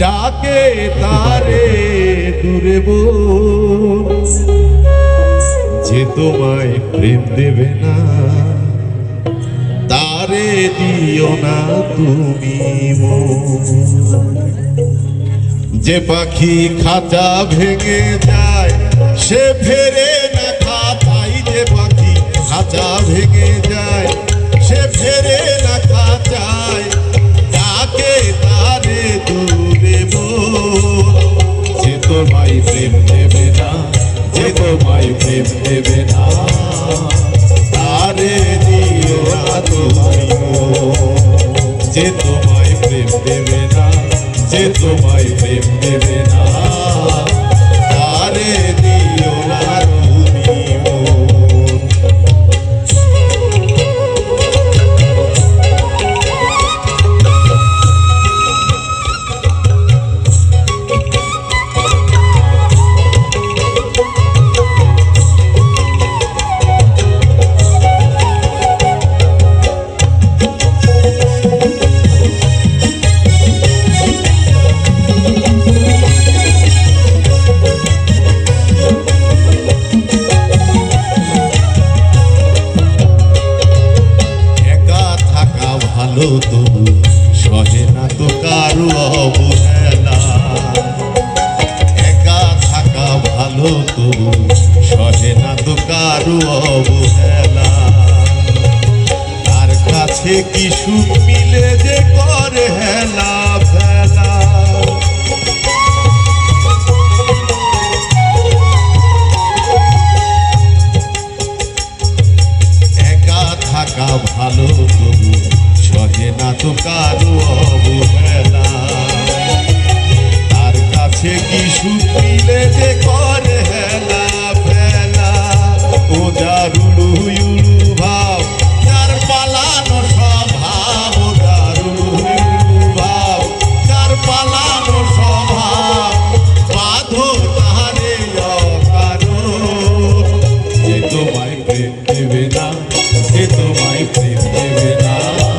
ডাকে তারে দূরে যে তোমায় প্রেম দেবে না, তারে দিও না তুমি। যে পাখি খাঁচা ভেঙে যায়, সে ফেরে না খাঁচাই যে পাখি খাঁচা ভেঙে যায় দেবে না। তারে দিও না তুমি যে তোমায় প্রেম দেবে না, যে তোমায় প্রেম দেবে না। থাকা তবু সহে না তো কারও অবহেলা। একা থাকা ভালো তবু সহে না তো কারও অবহেলা। তার কাছে কি সুখ মিলে যে করে হেলা? যে তোমায় প্রেম দেবে না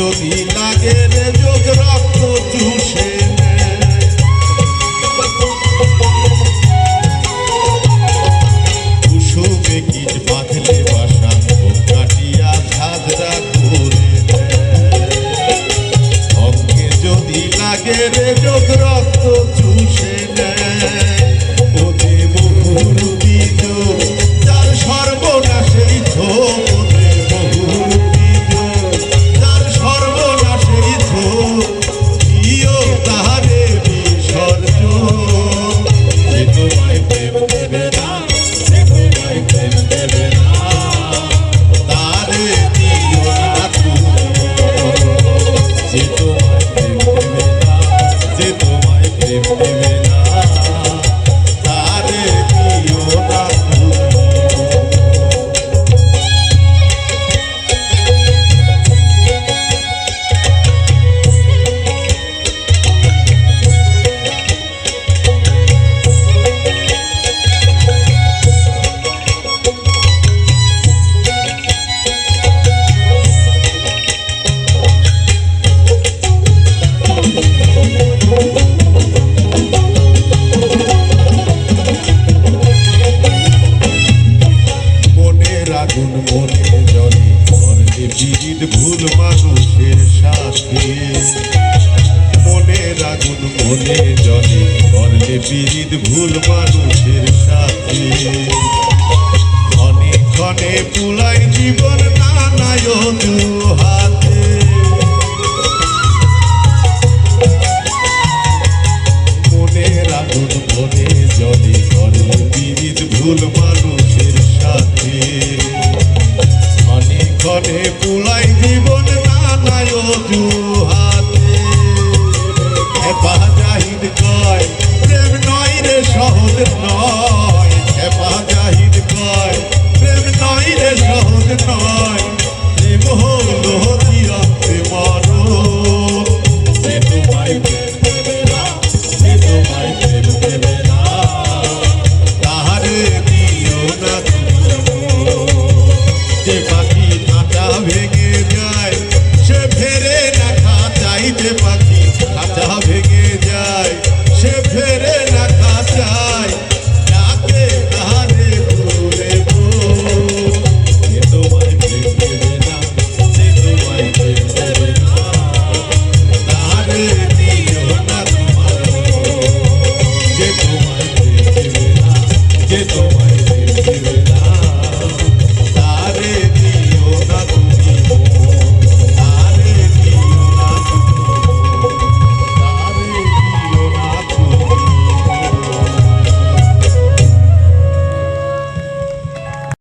যদি লাগে রে যোগ রক্ত চুষে বিরিদ ভুল মানুষের সাথে। ক্ষণে ক্ষণে পুলাই জীবন নানায় হাতে the call.